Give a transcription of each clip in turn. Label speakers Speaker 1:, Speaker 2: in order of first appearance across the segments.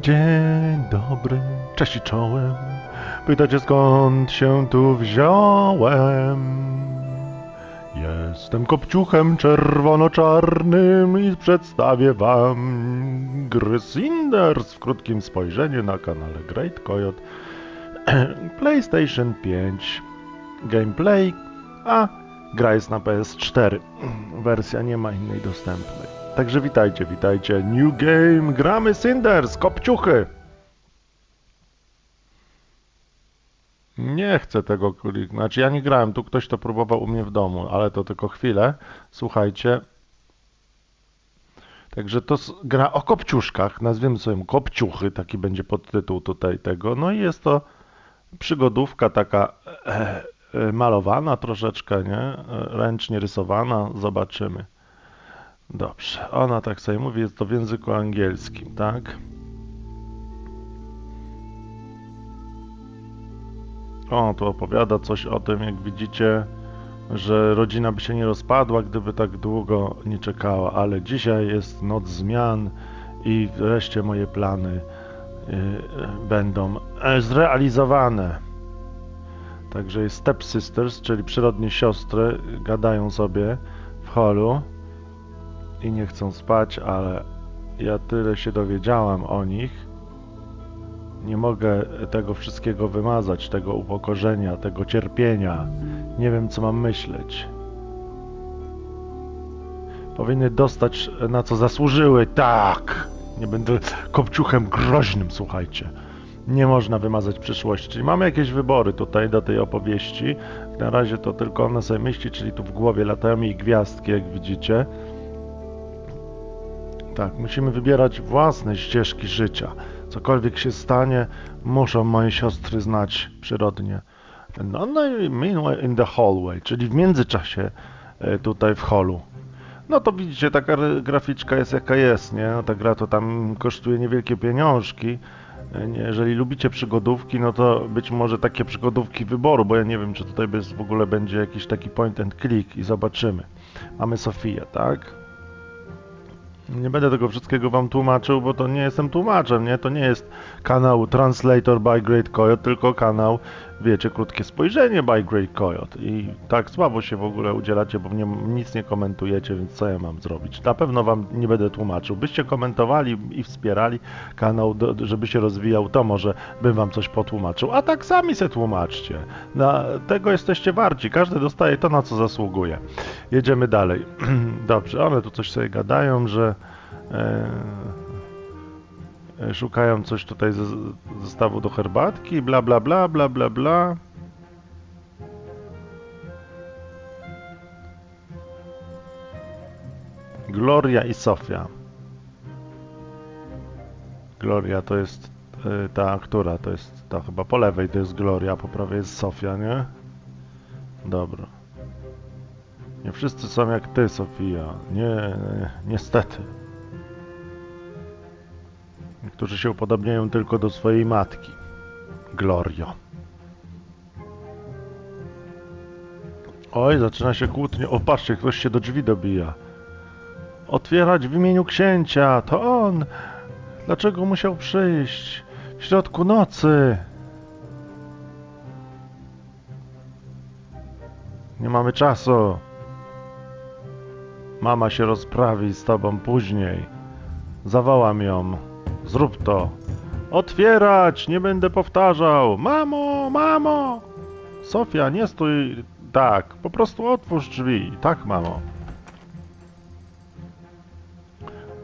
Speaker 1: Dzień dobry, cześć i czołem. Pytacie skąd się tu wziąłem? Jestem kopciuchem czerwono-czarnym i przedstawię wam gry Cinders w krótkim spojrzeniu na kanale Great Coyote PlayStation 5 Gameplay, a gra jest na PS4. Wersja nie ma innej dostępnej. Także witajcie, witajcie. New Game, gramy Cinders, kopciuchy! Nie chcę tego kliknąć. Znaczy ja nie grałem, tu ktoś to próbował u mnie w domu, ale to tylko chwilę. Słuchajcie. Także to gra o kopciuszkach, nazwiemy sobie kopciuchy, taki będzie podtytuł tutaj tego. No i jest to przygodówka taka e, e, malowana troszeczkę, nie? E, Ręcznie rysowana, zobaczymy. Dobrze, ona tak sobie mówi, jest to w języku angielskim, tak? O, tu opowiada coś o tym, jak widzicie, że rodzina by się nie rozpadła, gdyby tak długo nie czekała, ale dzisiaj jest noc zmian i wreszcie moje plany y, będą e, zrealizowane. Także jest Step Sisters, czyli przyrodnie siostry, gadają sobie w holu i nie chcą spać, ale ja tyle się dowiedziałam o nich. Nie mogę tego wszystkiego wymazać, tego upokorzenia, tego cierpienia. Nie wiem, co mam myśleć. Powinny dostać na co zasłużyły. Tak! Nie będę kopciuchem groźnym, słuchajcie. Nie można wymazać przyszłości. Mamy jakieś wybory tutaj do tej opowieści. Na razie to tylko one sobie myśli, czyli tu w głowie latają mi gwiazdki, jak widzicie. Tak, musimy wybierać własne ścieżki życia. Cokolwiek się stanie, muszą moje siostry znać przyrodnie. No, no i meanwhile in the hallway, czyli w międzyczasie e, tutaj w hallu. No to widzicie, taka graficzka jest jaka jest, nie? No, ta gra to tam kosztuje niewielkie pieniążki. E, Jeżeli lubicie przygodówki, no to być może takie przygodówki wyboru, bo ja nie wiem, czy tutaj w ogóle będzie jakiś taki point and click i zobaczymy. Mamy Sofię, tak? Nie będę tego wszystkiego wam tłumaczył, bo to nie jestem tłumaczem, nie? To nie jest kanał Translator by Great Coyote, tylko kanał, wiecie, krótkie spojrzenie by Great Coyote. I tak słabo się w ogóle udzielacie, bo mnie nic nie komentujecie, więc co ja mam zrobić? Na pewno wam nie będę tłumaczył. Byście komentowali i wspierali kanał, do, żeby się rozwijał, to może bym wam coś potłumaczył. A tak sami se tłumaczcie. Na tego jesteście warci. Każdy dostaje to, na co zasługuje. Jedziemy dalej. Dobrze, one tu coś sobie gadają, że e, szukają coś tutaj ze zestawu do herbatki, bla bla bla bla bla bla. Gloria i Sofia. Gloria to jest e, ta, która to jest ta chyba po lewej to jest Gloria, po prawej jest Sofia, nie? Dobra. Nie wszyscy są jak ty, Sofia. Nie, niestety. Niektórzy się upodobniają tylko do swojej matki. Glorio. Oj, zaczyna się kłótnia. O, patrzcie, ktoś się do drzwi dobija. Otwierać w imieniu księcia. To on. Dlaczego musiał przyjść? W środku nocy. Nie mamy czasu. Mama się rozprawi z tobą później. Zawołam ją. Zrób to. Otwierać! Nie będę powtarzał. Mamo, mamo! Sofia, nie stój tak. Po prostu otwórz drzwi. Tak, mamo.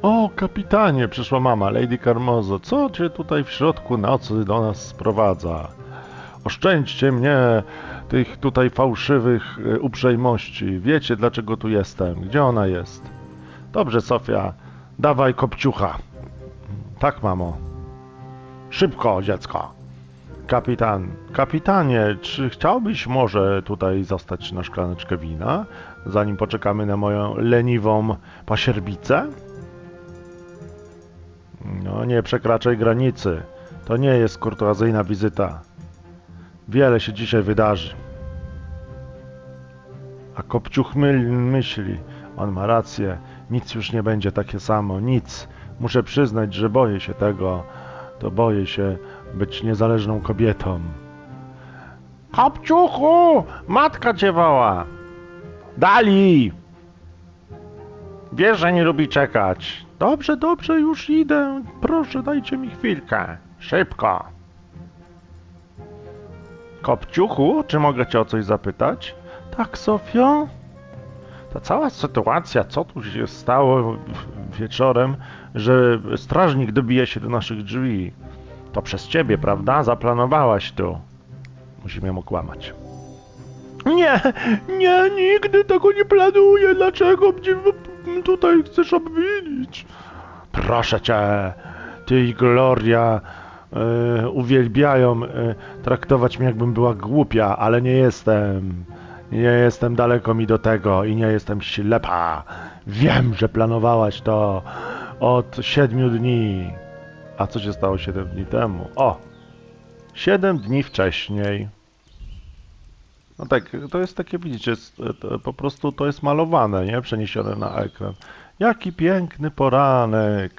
Speaker 1: O, kapitanie, przyszła mama, Lady Carmozo. Co cię tutaj w środku nocy do nas sprowadza? Oszczędźcie mnie tych tutaj fałszywych e, uprzejmości. Wiecie, dlaczego tu jestem. Gdzie ona jest? Dobrze, Sofia. Dawaj kopciucha. Tak, mamo. Szybko, dziecko. Kapitan. Kapitanie, czy chciałbyś może tutaj zostać na szklaneczkę wina, zanim poczekamy na moją leniwą pasierbicę? No, nie przekraczaj granicy. To nie jest kurtuazyjna wizyta. Wiele się dzisiaj wydarzy. A Kopciuch myśli. On ma rację. Nic już nie będzie takie samo. Nic. Muszę przyznać, że boję się tego. to boję się być niezależną kobietą. Kopciuchu! Matka cię woła! Dali! Wiesz, że nie lubi czekać. Dobrze, dobrze, już idę. Proszę, dajcie mi chwilkę. Szybko. Kopciuchu, czy mogę cię o coś zapytać? Tak, Sofio? Ta cała sytuacja, co tu się stało wieczorem, że strażnik dobija się do naszych drzwi. To przez ciebie, prawda? Zaplanowałaś to. Musimy ją okłamać. Nie, nie, nigdy tego nie planuję. Dlaczego mnie tutaj chcesz obwinić? Proszę cię, ty i Gloria e, uwielbiają e, traktować mnie jakbym była głupia, ale nie jestem. Nie jestem daleko mi do tego i nie jestem ślepa. Wiem, że planowałaś to od siedmiu dni. A co się stało siedem dni temu? O! Siedem dni wcześniej. No tak, to jest takie, widzicie, po prostu to jest malowane, nie? Przeniesione na ekran. Jaki piękny poranek.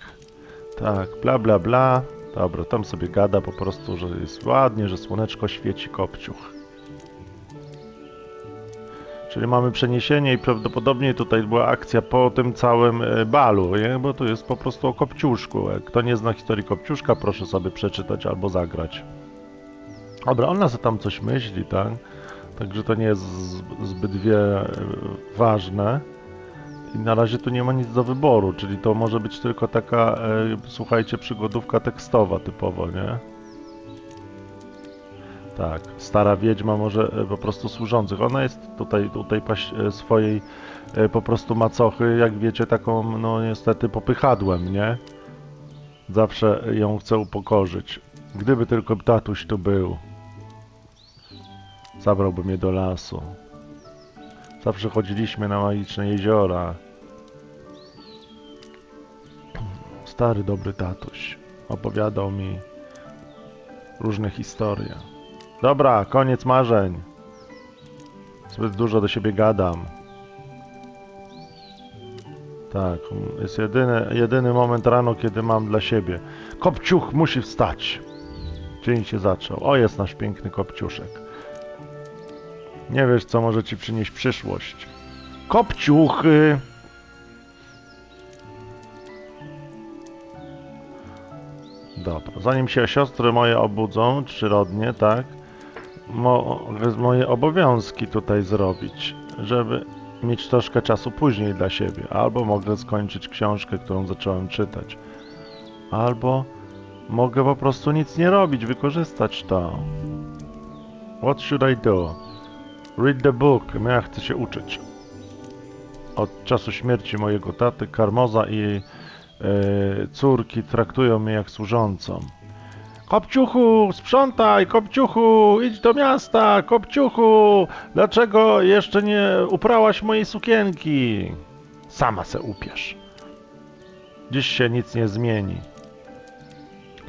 Speaker 1: Tak, bla bla bla. Dobra, tam sobie gada po prostu, że jest ładnie, że słoneczko świeci kopciuch. Czyli mamy przeniesienie i prawdopodobnie tutaj była akcja po tym całym e, balu, nie? Bo to jest po prostu o Kopciuszku. E, Kto nie zna historii Kopciuszka, proszę sobie przeczytać albo zagrać. Dobra, ona sobie tam coś myśli, tak? Także to nie jest zbyt wie e, ważne. I na razie tu nie ma nic do wyboru, czyli to może być tylko taka, słuchajcie, przygodówka tekstowa typowo, nie? Tak, stara wiedźma może e, po prostu służących. Ona jest tutaj, tutaj paś, e, swojej e, po prostu macochy, jak wiecie, taką, no niestety popychadłem, nie? Zawsze ją chcę upokorzyć. Gdyby tylko tatuś tu był, zabrałby mnie do lasu. Zawsze chodziliśmy na magiczne jeziora. Stary, dobry tatuś opowiadał mi różne historie. Dobra, koniec marzeń. Zbyt dużo do siebie gadam. Tak, jest jedyny, jedyny moment rano, kiedy mam dla siebie. Kopciuch musi wstać. Dzień się zaczął. O, jest nasz piękny kopciuszek. Nie wiesz, co może ci przynieść przyszłość. Kopciuchy! Dobra, zanim się siostry moje obudzą, przyrodnie, tak? Mogę moje obowiązki tutaj zrobić, żeby mieć troszkę czasu później dla siebie. Albo mogę skończyć książkę, którą zacząłem czytać. Albo mogę po prostu nic nie robić, wykorzystać to. What should I do? Read the book. Ja chcę się uczyć. Od czasu śmierci mojego taty, Karmoza i jej e, córki traktują mnie jak służącą. Kopciuchu, sprzątaj, Kopciuchu, idź do miasta, Kopciuchu, dlaczego jeszcze nie uprałaś mojej sukienki? Sama se upierz. Dziś się nic nie zmieni.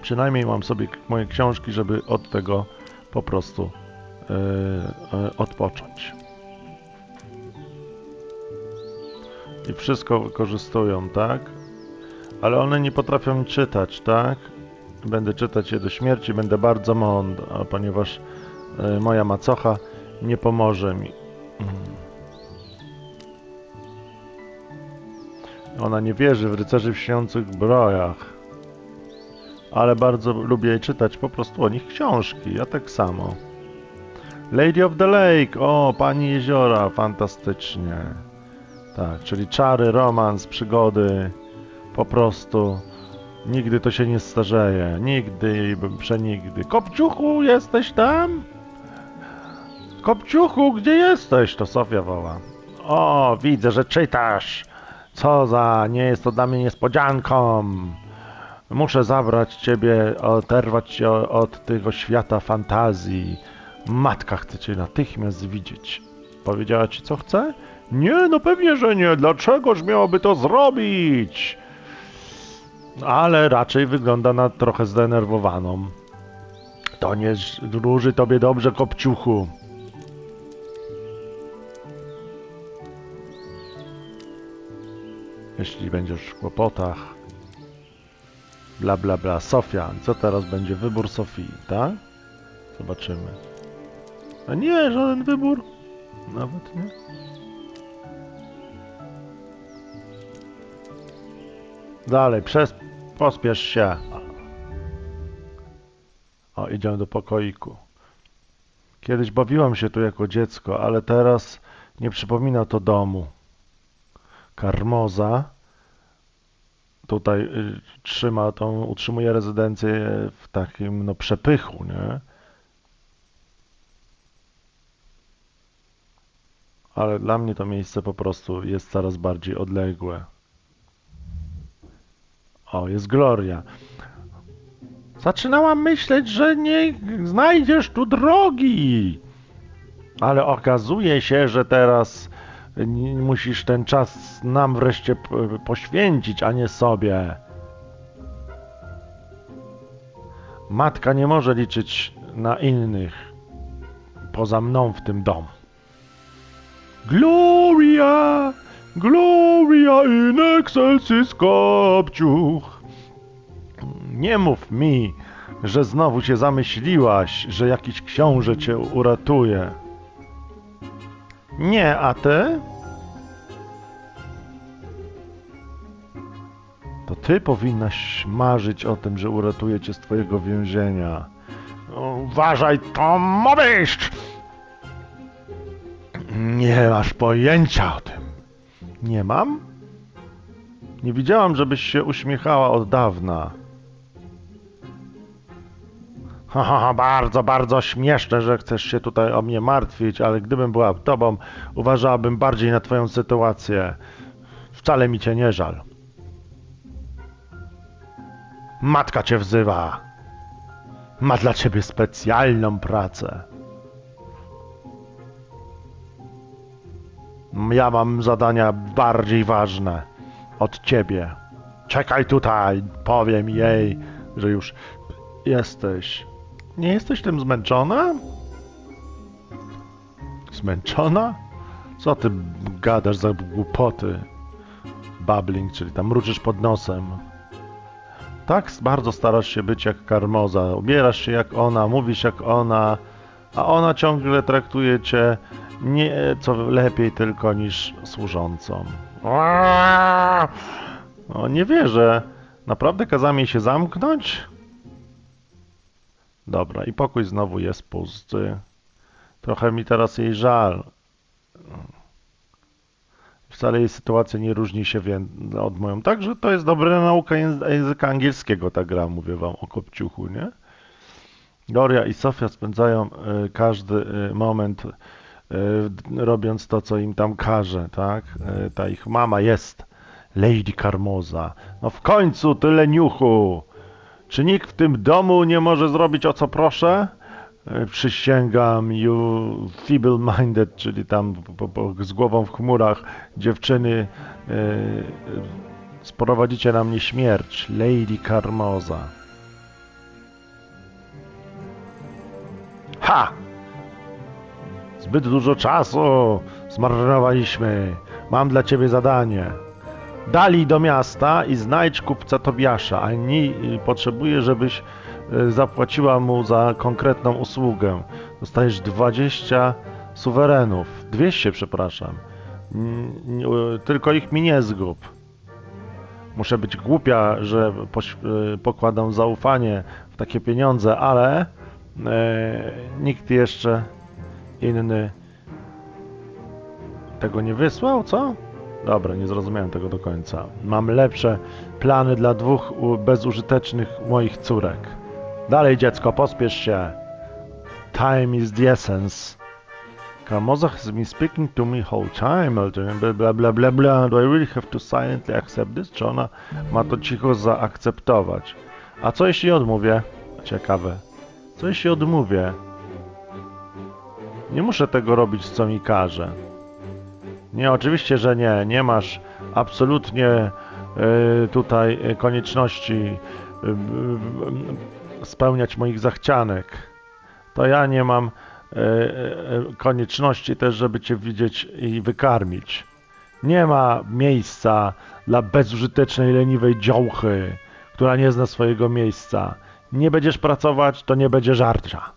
Speaker 1: Przynajmniej mam sobie moje książki, żeby od tego po prostu e, e, odpocząć. I wszystko wykorzystują, tak? Ale one nie potrafią czytać, tak? Będę czytać je do śmierci, będę bardzo mądry, a ponieważ e, moja macocha nie pomoże mi. Mm. Ona nie wierzy w rycerzy w śniących brojach. Ale bardzo lubię czytać po prostu o nich książki, ja tak samo. Lady of the Lake, o, pani jeziora, fantastycznie. Tak, czyli czary, romans, przygody, po prostu nigdy to się nie starzeje, nigdy przenigdy. Kopciuchu, jesteś tam? Kopciuchu, gdzie jesteś? To Sofia woła. O, widzę, że czytasz. Co za, nie jest to dla mnie niespodzianką. Muszę zabrać ciebie, oderwać cię od tego świata fantazji. Matka chce cię natychmiast widzieć. Powiedziała ci, co chce? Nie, no pewnie, że nie. Dlaczegoż miałoby to zrobić? Ale raczej wygląda na trochę zdenerwowaną. To nie wróży tobie dobrze, kopciuchu. Jeśli będziesz w kłopotach, Bla bla bla. Sofia. Co teraz będzie? Wybór Sofii, tak? Zobaczymy. A nie, żaden wybór. Nawet nie. Dalej, przez... pospiesz się. O, idziemy do pokoiku. Kiedyś bawiłam się tu jako dziecko, ale teraz nie przypomina to domu. Karmoza tutaj y, trzyma tą, utrzymuje rezydencję w takim no przepychu, nie? Ale dla mnie to miejsce po prostu jest coraz bardziej odległe. O, jest Gloria. Zaczynałam myśleć, że nie znajdziesz tu drogi. Ale okazuje się, że teraz musisz ten czas nam wreszcie poświęcić, a nie sobie. Matka nie może liczyć na innych poza mną w tym domu. Gloria! Gloria in excelsis Kopciuch! Nie mów mi, że znowu się zamyśliłaś, że jakiś książę cię uratuje. Nie, a ty? To ty powinnaś marzyć o tym, że uratuje cię z twojego więzienia. Uważaj, to mówisz! Nie masz pojęcia o tym. Nie mam? Nie widziałam, żebyś się uśmiechała od dawna. Ha, ha, ha, bardzo, bardzo śmieszne, że chcesz się tutaj o mnie martwić, ale gdybym była tobą, uważałabym bardziej na twoją sytuację. Wcale mi cię nie żal. Matka cię wzywa. Ma dla ciebie specjalną pracę. Ja mam zadania bardziej ważne od ciebie. Czekaj tutaj, powiem jej, że już jesteś. Nie jesteś tym zmęczona? Zmęczona? Co ty gadasz za głupoty? Babbling, czyli tam mruczysz pod nosem. Tak bardzo starasz się być jak karmoza. Ubierasz się jak ona, mówisz jak ona, a ona ciągle traktuje cię nie co lepiej tylko niż służącą. O, nie wierzę. Naprawdę kazała jej się zamknąć? Dobra, i pokój znowu jest pusty. Trochę mi teraz jej żal. Wcale jej sytuacja nie różni się od moją. Także to jest dobra nauka języ- języka angielskiego, ta gra, mówię wam o kopciuchu, nie? Gloria i Sofia spędzają y, każdy y, moment y, robiąc to, co im tam każe, tak? Ta ich mama jest Lady Carmoza. No w końcu tyle niuchu! Czy nikt w tym domu nie może zrobić o co proszę? E, Przysięgam, you feeble-minded, czyli tam z głową w chmurach dziewczyny, e, e, sprowadzicie na mnie śmierć. Lady Carmoza. Ha! Zbyt dużo czasu zmarnowaliśmy. Mam dla ciebie zadanie. Dali do miasta i znajdź kupca Tobiasza. Ani y, potrzebuję, żebyś y, zapłaciła mu za konkretną usługę. Dostajesz 20 suwerenów. 200, przepraszam. Y, Tylko ich mi nie zgub. Muszę być głupia, że pokładam zaufanie w takie pieniądze, ale nikt jeszcze inny tego nie wysłał, co? Dobra, nie zrozumiałem tego do końca. Mam lepsze plany dla dwóch bezużytecznych moich córek. Dalej, dziecko, pospiesz się. Time is the essence. Carmoza has been speaking to me whole time, bla bla bla bla bla. Do I really have to silently accept this? Czy ona ma to cicho zaakceptować? A co jeśli odmówię? Ciekawe. Co jeśli odmówię? Nie muszę tego robić, co mi każe. Nie, oczywiście, że nie. Nie masz absolutnie e, tutaj e, konieczności e, e, spełniać moich zachcianek. To ja nie mam e, e, konieczności też, żeby cię widzieć i wykarmić. Nie ma miejsca dla bezużytecznej, leniwej działchy, która nie zna swojego miejsca. Nie będziesz pracować, to nie będzie żarcia.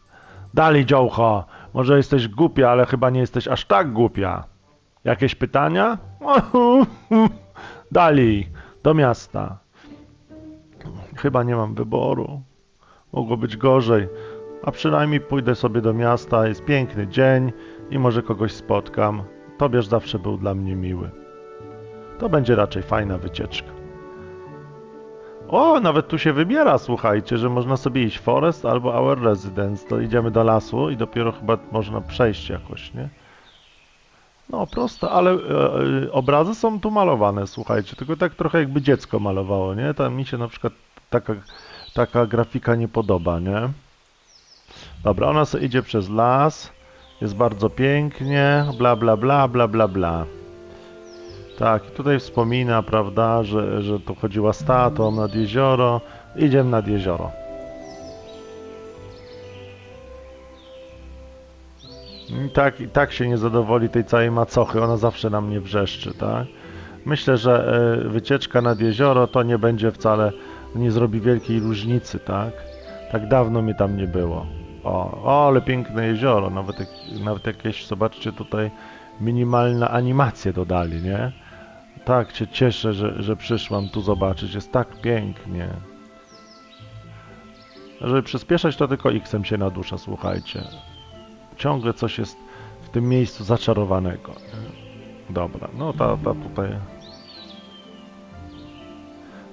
Speaker 1: Dalej, dziołcho, może jesteś głupia, ale chyba nie jesteś aż tak głupia. Jakieś pytania? Dalej, do miasta. Chyba nie mam wyboru. Mogło być gorzej. A przynajmniej pójdę sobie do miasta, jest piękny dzień i może kogoś spotkam. Tobierz zawsze był dla mnie miły. To będzie raczej fajna wycieczka. O, nawet tu się wybiera, słuchajcie, że można sobie iść forest albo our residence. To idziemy do lasu i dopiero chyba można przejść jakoś, nie? No, proste, ale e, e, obrazy są tu malowane, słuchajcie, tylko tak trochę jakby dziecko malowało, nie? Tam mi się na przykład taka, taka grafika nie podoba, nie? Dobra, ona sobie idzie przez las, jest bardzo pięknie, bla bla bla, bla bla bla. Tak, i tutaj wspomina, prawda, że, że tu chodziła z tatą nad jezioro. Idziemy nad jezioro. I tak, I tak się nie zadowoli tej całej macochy, ona zawsze na mnie wrzeszczy, tak? Myślę, że e, wycieczka nad jezioro to nie będzie wcale, nie zrobi wielkiej różnicy, tak? Tak dawno mi tam nie było. O, o ale piękne jezioro, nawet, nawet jakieś, zobaczcie tutaj, minimalne animacje dodali, nie? Tak się cieszę, że, że przyszłam tu zobaczyć, jest tak pięknie. Żeby przyspieszać, to tylko X-em się nadusza, słuchajcie. Ciągle coś jest w tym miejscu zaczarowanego. Dobra, no ta, ta tutaj...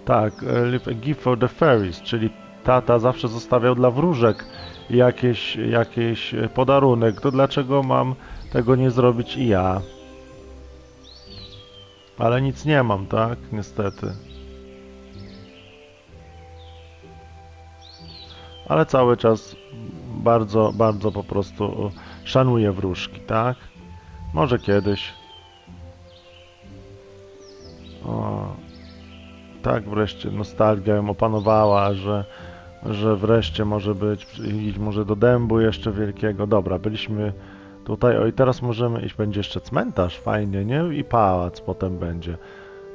Speaker 1: Tak, e, a gift for the fairies, czyli tata zawsze zostawiał dla wróżek jakieś, jakieś e, podarunek. To dlaczego mam tego nie zrobić i ja? Ale nic nie mam, tak? Niestety. Ale cały czas bardzo, bardzo po prostu szanuję wróżki, tak? Może kiedyś. O, tak wreszcie nostalgia ją opanowała, że, że wreszcie może być, iść może do dębu jeszcze wielkiego. Dobra, byliśmy Tutaj, o i teraz możemy iść, będzie jeszcze cmentarz, fajnie, nie? I pałac potem będzie.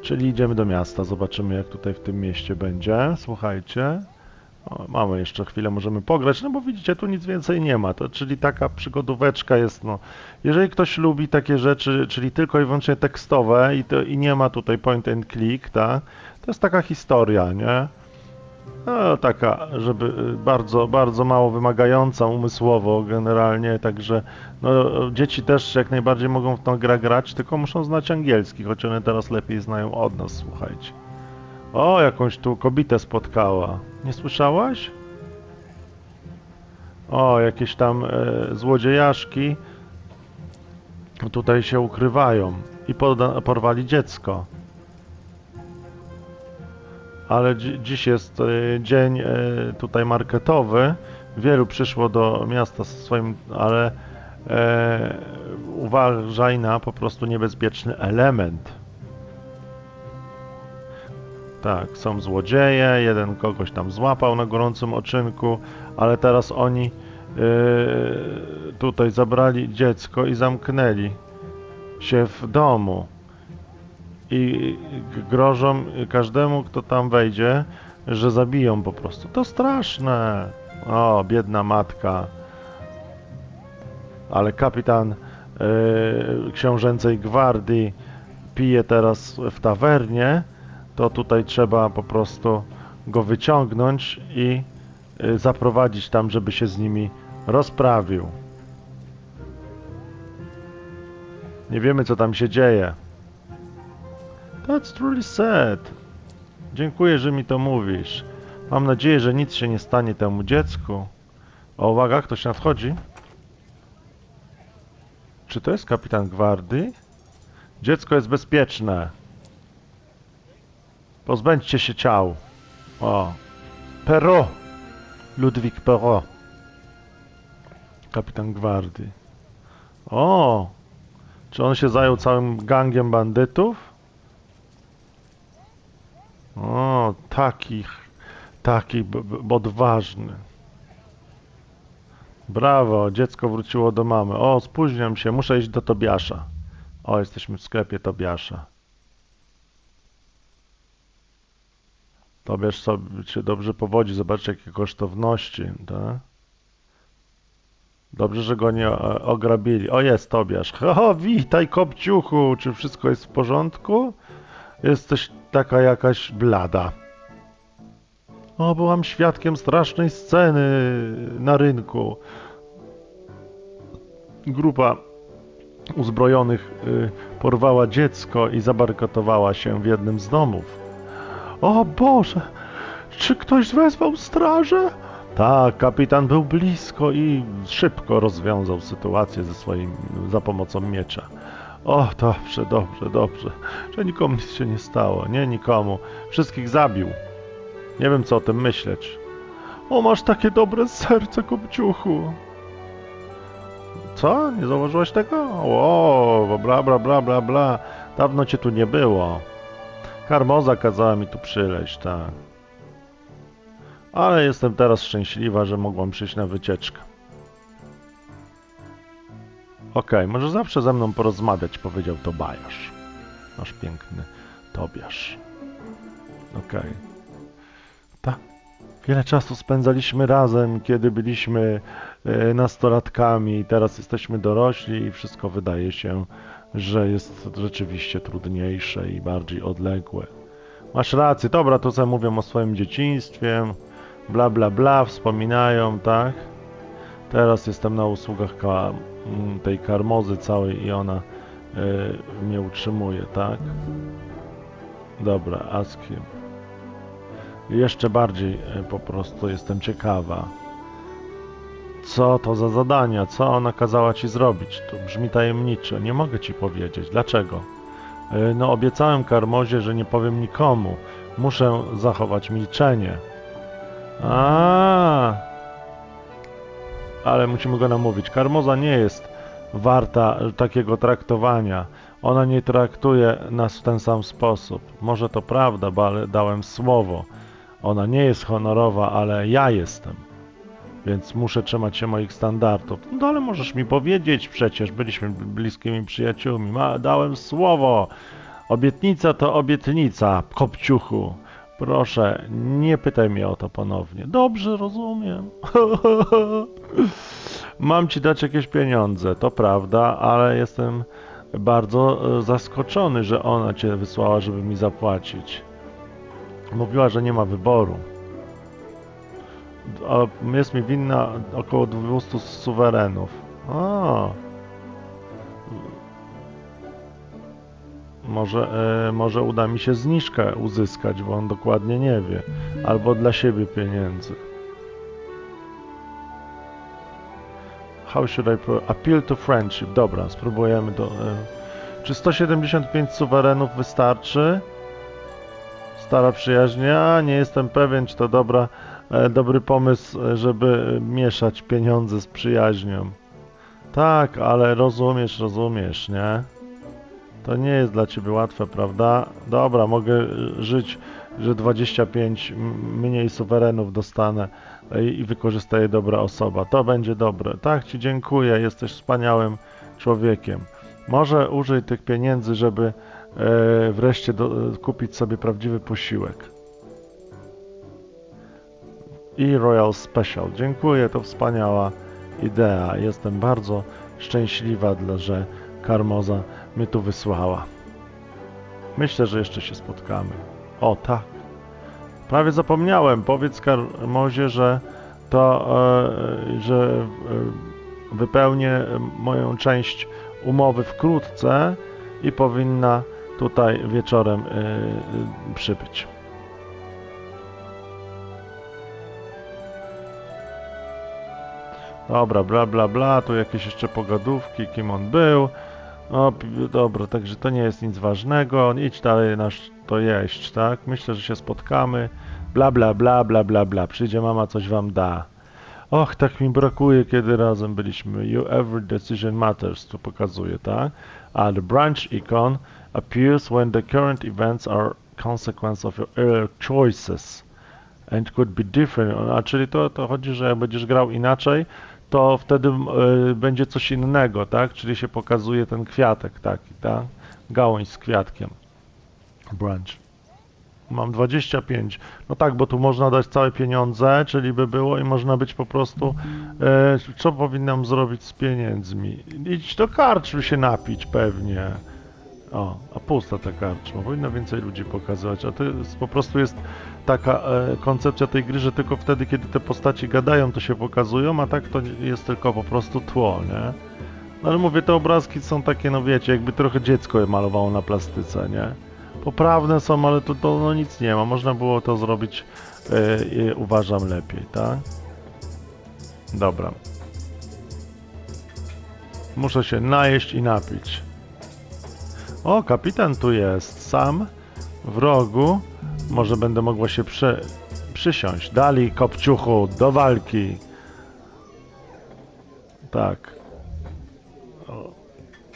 Speaker 1: Czyli idziemy do miasta, zobaczymy jak tutaj w tym mieście będzie. Słuchajcie. O, mamy jeszcze chwilę, możemy pograć, no bo widzicie, tu nic więcej nie ma, to, czyli taka przygodóweczka jest, no. Jeżeli ktoś lubi takie rzeczy, czyli tylko i wyłącznie tekstowe i, to, i nie ma tutaj point and click, tak? To jest taka historia, nie? No, taka, żeby y, bardzo, bardzo mało wymagająca umysłowo generalnie, także no, dzieci też jak najbardziej mogą w tą grę grać, tylko muszą znać angielski, choć one teraz lepiej znają od nas, słuchajcie. O, jakąś tu kobietę spotkała. Nie słyszałaś? O, jakieś tam e, złodziejaszki tutaj się ukrywają i porwali dziecko ale dzi dziś jest e, dzień e, tutaj marketowy. Wielu przyszło do miasta ze swoim, ale e, uważaj na po prostu niebezpieczny element. Tak, są złodzieje, jeden kogoś tam złapał na gorącym oczynku, ale teraz oni e, tutaj zabrali dziecko i zamknęli się w domu i grożą każdemu, kto tam wejdzie, że zabiją po prostu. To straszne. O, biedna matka. Ale kapitan yy, książęcej gwardii pije teraz w tawernie, to tutaj trzeba po prostu go wyciągnąć i yy, zaprowadzić tam, żeby się z nimi rozprawił. Nie wiemy, co tam się dzieje. That's truly sad. Dziękuję, że mi to mówisz. Mam nadzieję, że nic się nie stanie temu dziecku. O, uwaga, ktoś nadchodzi. Czy to jest kapitan gwardii? Dziecko jest bezpieczne. Pozbędźcie się ciał. O. Perro. Ludwik Perro. Kapitan gwardii. O. Czy on się zajął całym gangiem bandytów? O, taki, odważny. Brawo, dziecko wróciło do mamy. O, spóźniam się, muszę iść do Tobiasza. O, jesteśmy w sklepie Tobiasza. Tobiasz sobie się dobrze powodzi, zobaczcie jakie kosztowności, tak? Dobrze, że go nie e, ograbili. O, jest Tobiasz. O, witaj, kopciuchu. Czy wszystko jest w porządku? Jesteś taka jakaś blada. O, byłam świadkiem strasznej sceny na rynku. Grupa uzbrojonych y, porwała dziecko i zabarykatowała się w jednym z domów. O Boże, czy ktoś wezwał strażę? Tak, kapitan był blisko i szybko rozwiązał sytuację ze swoim, za pomocą miecza. O, dobrze, dobrze, dobrze, że nikomu nic się nie stało, nie nikomu. Wszystkich zabił. Nie wiem, co o tym myśleć. O, masz takie dobre serce, kopciuchu. Co? Nie zauważyłeś tego? O, bla, bla, bla, bla, bla. Dawno cię tu nie było. Karmoza kazała mi tu przyleźć, tak. Ale jestem teraz szczęśliwa, że mogłam przyjść na wycieczkę. Okej, może zawsze ze mną porozmawiać, powiedział Tobiasz. Nasz piękny Tobiasz. Okej. Tak. Wiele czasu spędzaliśmy razem, kiedy byliśmy e, nastolatkami, teraz jesteśmy dorośli i wszystko wydaje się, że jest rzeczywiście trudniejsze i bardziej odległe. Masz rację, dobra, to co mówią o swoim dzieciństwie, bla bla bla, wspominają, tak? Teraz jestem na usługach ka tej karmozy całej i ona y, mnie utrzymuje, tak? Dobra, a z kim? Jeszcze bardziej y, po prostu jestem ciekawa. Co to za zadania? Co ona kazała ci zrobić? To brzmi tajemniczo. Nie mogę ci powiedzieć. Dlaczego? Y, No, obiecałem Karmozie, że nie powiem nikomu. Muszę zachować milczenie. A, ale musimy go namówić. Karmoza nie jest warta takiego traktowania. Ona nie traktuje nas w ten sam sposób. Może to prawda, bo ale dałem słowo. Ona nie jest honorowa, ale ja jestem. Więc muszę trzymać się moich standardów. No ale możesz mi powiedzieć przecież, byliśmy bliskimi przyjaciółmi. Ma, dałem słowo. Obietnica to obietnica, kopciuchu. Proszę, nie pytaj mnie o to ponownie. Dobrze, rozumiem. Mam ci dać jakieś pieniądze, to prawda, ale jestem bardzo e, zaskoczony, że ona cię wysłała, żeby mi zapłacić. Mówiła, że nie ma wyboru. A jest mi winna około 200 suwerenów. A. Może, e, może uda mi się zniżkę uzyskać, bo on dokładnie nie wie. Albo dla siebie pieniędzy. How should I appeal to friendship? Dobra, spróbujemy to. E, czy 175 suwerenów wystarczy? Stara przyjaźnia? Nie jestem pewien, czy to dobra, e, dobry pomysł, e, żeby mieszać pieniądze z przyjaźnią. Tak, ale rozumiesz, rozumiesz, nie? To nie jest dla ciebie łatwe, prawda? Dobra, mogę żyć, że 25 m- mniej suwerenów dostanę i, i wykorzysta je dobra osoba. To będzie dobre. Tak, ci dziękuję, jesteś wspaniałym człowiekiem. Może użyj tych pieniędzy, żeby e, wreszcie do, kupić sobie prawdziwy posiłek. I Royal Special. Dziękuję, to wspaniała idea. Jestem bardzo szczęśliwa, że Karmoza mnie tu wysłała. Myślę, że jeszcze się spotkamy. O, tak. Prawie zapomniałem. Powiedz Karmozie, że to, e, że e, wypełnię moją część umowy wkrótce i powinna tutaj wieczorem e, e, przybyć. Dobra, bla bla bla, tu jakieś jeszcze pogadówki, kim on był. O, pi- dobra, także to nie jest nic ważnego. Idź dalej nasz to jeść, tak? Myślę, że się spotkamy. Bla bla bla bla bla bla. Przyjdzie mama, coś wam da. Och, tak mi brakuje, kiedy razem byliśmy. You every decision matters, tu pokazuje, tak? A the branch icon appears when the current events are consequence of your earlier choices and could be different. A czyli to, to chodzi, że jak będziesz grał inaczej, to wtedy y, będzie coś innego, tak? Czyli się pokazuje ten kwiatek taki, tak? Gałąź z kwiatkiem. Branch. Mam 25. No tak, bo tu można dać całe pieniądze, czyli by było i można być po prostu. E, co powinnam zrobić z pieniędzmi? Idź do karczmy się napić pewnie. O, a pusta ta karczma. Powinno więcej ludzi pokazywać. A to jest, po prostu jest taka e, koncepcja tej gry, że tylko wtedy, kiedy te postaci gadają, to się pokazują, a tak to jest tylko po prostu tło, nie? No ale mówię, te obrazki są takie, no wiecie, jakby trochę dziecko je malowało na plastyce, nie? Poprawne są, ale tu to no nic nie ma. Można było to zrobić, e, uważam, lepiej, tak? Dobra. Muszę się najeść i napić. O, kapitan tu jest. Sam w rogu. Może będę mogła się przy, przysiąść. Dali kopciuchu do walki. Tak.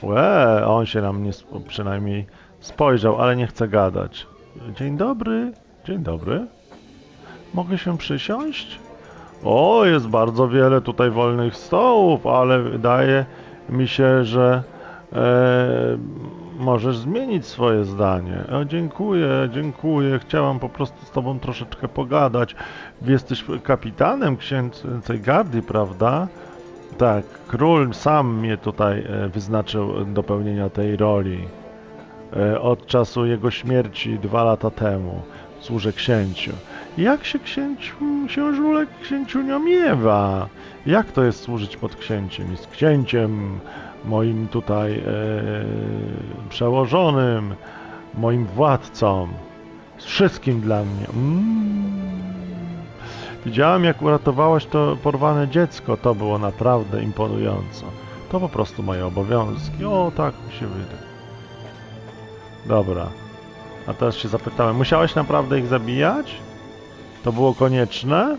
Speaker 1: Łe, on się na mnie sp- przynajmniej spojrzał, ale nie chce gadać. Dzień dobry. Dzień dobry. Mogę się przysiąść? O, jest bardzo wiele tutaj wolnych stołów, ale wydaje mi się, że e, możesz zmienić swoje zdanie. O, dziękuję, dziękuję. Chciałam po prostu z tobą troszeczkę pogadać. Jesteś kapitanem księcej gardii, prawda? Tak, król sam mnie tutaj e, wyznaczył do pełnienia tej roli. E, Od czasu jego śmierci dwa lata temu służę księciu. Jak się księciu, książulek księciunio miewa? Jak to jest służyć pod księciem? Jest księciem, moim tutaj e, przełożonym, moim władcą. Z wszystkim dla mnie. Mm. Widziałem, jak uratowałaś to porwane dziecko. To było naprawdę imponujące. To po prostu moje obowiązki. O, tak mi się wydaje. Dobra. A teraz się zapytałem, musiałeś naprawdę ich zabijać? To było konieczne?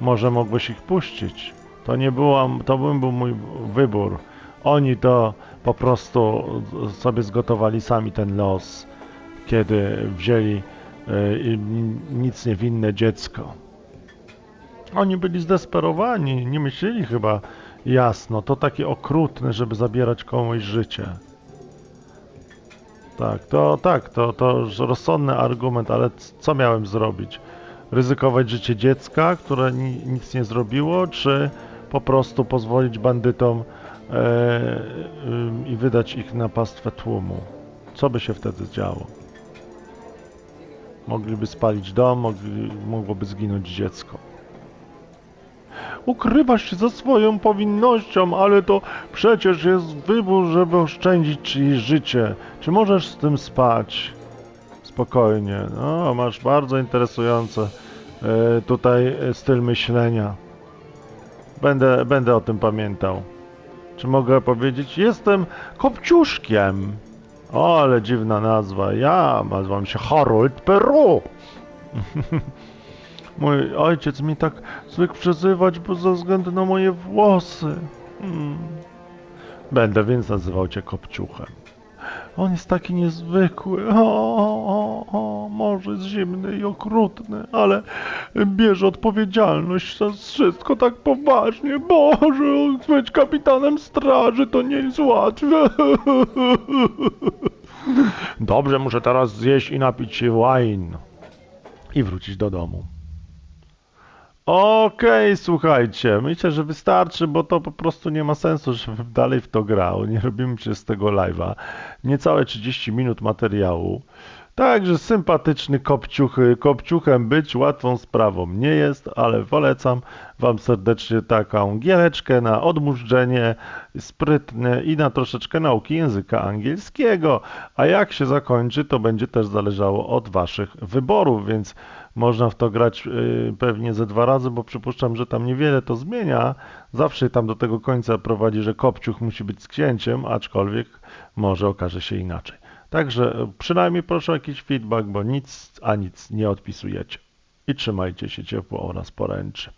Speaker 1: Może mogłeś ich puścić? To nie było, to był mój wybór. Oni to po prostu sobie zgotowali sami ten los, kiedy wzięli i nic niewinne dziecko. Oni byli zdesperowani, nie myśleli chyba jasno. To takie okrutne, żeby zabierać komuś życie. Tak, to tak, to, to rozsądny argument, ale co miałem zrobić? Ryzykować życie dziecka, które ni, nic nie zrobiło, czy po prostu pozwolić bandytom e, ym, i wydać ich na pastwę tłumu? Co by się wtedy działo? Mogliby spalić dom, mogli, mogłoby zginąć dziecko. Ukrywasz się za swoją powinnością, ale to przecież jest wybór, żeby oszczędzić czyjeś życie. Czy możesz z tym spać? Spokojnie. No, masz bardzo interesujący e, tutaj e, styl myślenia. Będę, będę o tym pamiętał. Czy mogę powiedzieć? Jestem Kopciuszkiem. O, ale dziwna nazwa. Ja nazywam się Harold Peru. Mój ojciec mi tak zwykł przezywać, bo ze względu na moje włosy. Hmm. Będę więc nazywał cię Kopciuchem. On jest taki niezwykły. O, o, o, może jest zimny i okrutny, ale bierze odpowiedzialność za wszystko tak poważnie. Boże, być kapitanem straży to nie jest łatwe. Dobrze, muszę teraz zjeść i napić się wine. I wrócić do domu. Okej, słuchajcie, myślę, że wystarczy, bo to po prostu nie ma sensu, żebym dalej w to grał. Nie robimy się z tego live'a. Niecałe 30 minut materiału. Także sympatyczny kopciuch, kopciuchem być łatwą sprawą nie jest, ale polecam Wam serdecznie taką giereczkę na odmurzczenie sprytne i na troszeczkę nauki języka angielskiego. A jak się zakończy, to będzie też zależało od Waszych wyborów, więc można w to grać y, pewnie ze dwa razy, bo przypuszczam, że tam niewiele to zmienia. Zawsze tam do tego końca prowadzi, że kopciuch musi być z księciem, aczkolwiek może okaże się inaczej. Także y, przynajmniej proszę o jakiś feedback, bo nic a nic nie odpisujecie. I trzymajcie się ciepło oraz poręczy.